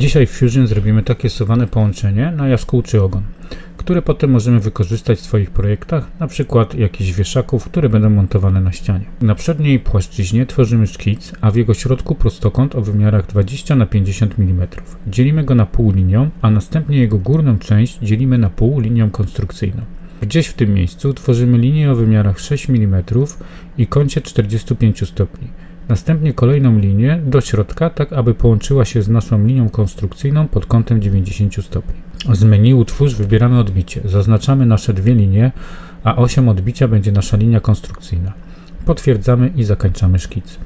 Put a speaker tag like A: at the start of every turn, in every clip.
A: Dzisiaj w Fusion zrobimy takie suwane połączenie na jaskółczy ogon, które potem możemy wykorzystać w swoich projektach, na przykład jakichś wieszaków, które będą montowane na ścianie. Na przedniej płaszczyźnie tworzymy szkic, a w jego środku prostokąt o wymiarach 20 na 50 mm. Dzielimy go na pół linią, a następnie jego górną część dzielimy na pół linią konstrukcyjną. Gdzieś w tym miejscu tworzymy linię o wymiarach 6 mm i kącie 45 stopni. Następnie kolejną linię do środka, tak aby połączyła się z naszą linią konstrukcyjną pod kątem 90 stopni. Z menu Utwórz wybieramy odbicie. Zaznaczamy nasze dwie linie, a osią odbicia będzie nasza linia konstrukcyjna. Potwierdzamy i zakończamy szkic.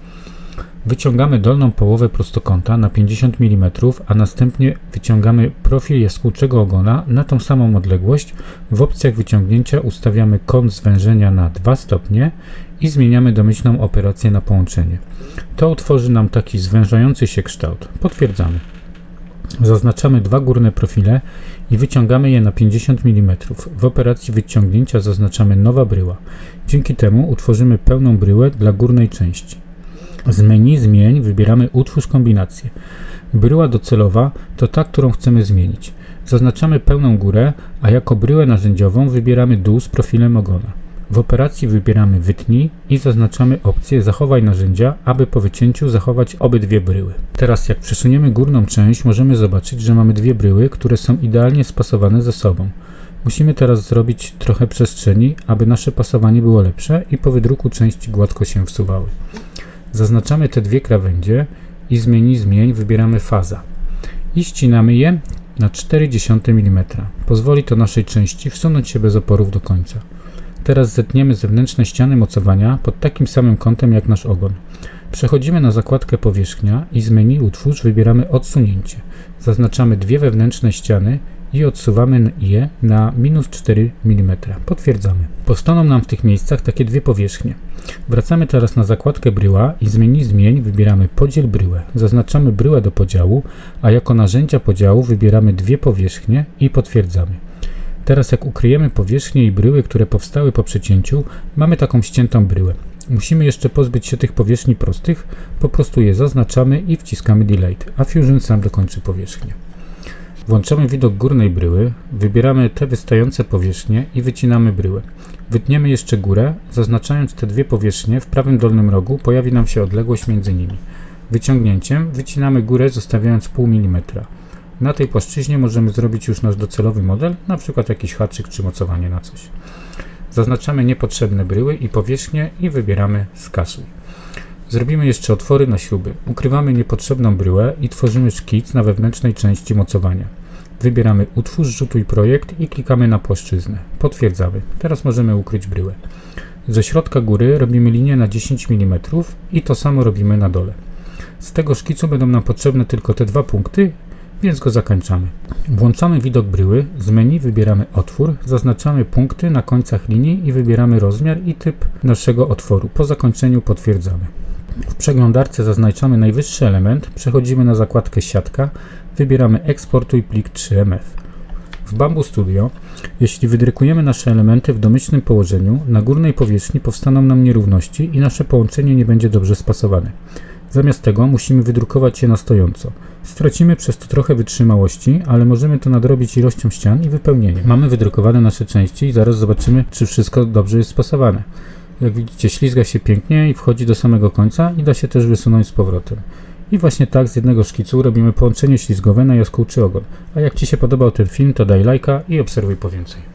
A: Wyciągamy dolną połowę prostokąta na 50 mm, a następnie wyciągamy profil jaskółczego ogona na tą samą odległość. W opcjach wyciągnięcia ustawiamy kąt zwężenia na 2 stopnie i zmieniamy domyślną operację na połączenie. To utworzy nam taki zwężający się kształt. Potwierdzamy. Zaznaczamy dwa górne profile i wyciągamy je na 50 mm. W operacji wyciągnięcia zaznaczamy nowa bryła. Dzięki temu utworzymy pełną bryłę dla górnej części. Z menu Zmień wybieramy Utwórz kombinację. Bryła docelowa to ta, którą chcemy zmienić. Zaznaczamy pełną górę, a jako bryłę narzędziową wybieramy dół z profilem ogona. W operacji wybieramy Wytnij i zaznaczamy opcję Zachowaj narzędzia, aby po wycięciu zachować obydwie bryły. Teraz jak przesuniemy górną część, możemy zobaczyć, że mamy dwie bryły, które są idealnie spasowane ze sobą. Musimy teraz zrobić trochę przestrzeni, aby nasze pasowanie było lepsze i po wydruku części gładko się wsuwały. Zaznaczamy te dwie krawędzie i z menu Zmień wybieramy Faza i ścinamy je na 0,4 mm. Pozwoli to naszej części wsunąć się bez oporów do końca. Teraz zetniemy zewnętrzne ściany mocowania pod takim samym kątem jak nasz ogon. Przechodzimy na zakładkę Powierzchnia i z menu Utwórz wybieramy Odsunięcie. Zaznaczamy dwie wewnętrzne ściany i odsuwamy je na minus 4 mm. Potwierdzamy. Powstaną nam w tych miejscach takie dwie powierzchnie. Wracamy teraz na zakładkę bryła i z menu Zmień wybieramy Podziel bryłę. Zaznaczamy bryłę do podziału, a jako narzędzia podziału wybieramy dwie powierzchnie i potwierdzamy. Teraz jak ukryjemy powierzchnie i bryły, które powstały po przecięciu, mamy taką ściętą bryłę. Musimy jeszcze pozbyć się tych powierzchni prostych, po prostu je zaznaczamy i wciskamy Delete, a Fusion sam dokończy powierzchnię. Włączamy widok górnej bryły, wybieramy te wystające powierzchnie i wycinamy bryłę. Wytniemy jeszcze górę, zaznaczając te dwie powierzchnie, w prawym dolnym rogu pojawi nam się odległość między nimi. Wyciągnięciem wycinamy górę zostawiając pół milimetra. Na tej płaszczyźnie możemy zrobić już nasz docelowy model, przykład jakiś haczyk czy mocowanie na coś. Zaznaczamy niepotrzebne bryły i powierzchnie i wybieramy skasuj. Zrobimy jeszcze otwory na śruby. Ukrywamy niepotrzebną bryłę i tworzymy szkic na wewnętrznej części mocowania. Wybieramy Utwórz, Rzutuj projekt i klikamy na płaszczyznę. Potwierdzamy. Teraz możemy ukryć bryłę. Ze środka góry robimy linię na 10 mm i to samo robimy na dole. Z tego szkicu będą nam potrzebne tylko te dwa punkty, więc go zakończamy. Włączamy widok bryły, z menu wybieramy otwór, zaznaczamy punkty na końcach linii i wybieramy rozmiar i typ naszego otworu. Po zakończeniu potwierdzamy. W przeglądarce zaznaczamy najwyższy element, przechodzimy na zakładkę siatka, wybieramy eksportuj plik 3mf. W Bamboo Studio, jeśli wydrukujemy nasze elementy w domyślnym położeniu, na górnej powierzchni powstaną nam nierówności i nasze połączenie nie będzie dobrze spasowane. Zamiast tego musimy wydrukować je na stojąco. Stracimy przez to trochę wytrzymałości, ale możemy to nadrobić ilością ścian i wypełnieniem. Mamy wydrukowane nasze części i zaraz zobaczymy, czy wszystko dobrze jest spasowane. Jak widzicie, ślizga się pięknie i wchodzi do samego końca i da się też wysunąć z powrotem. I właśnie tak z jednego szkicu robimy połączenie ślizgowe na jaskółczy ogon. A jak Ci się podobał ten film, to daj lajka i obserwuj po więcej.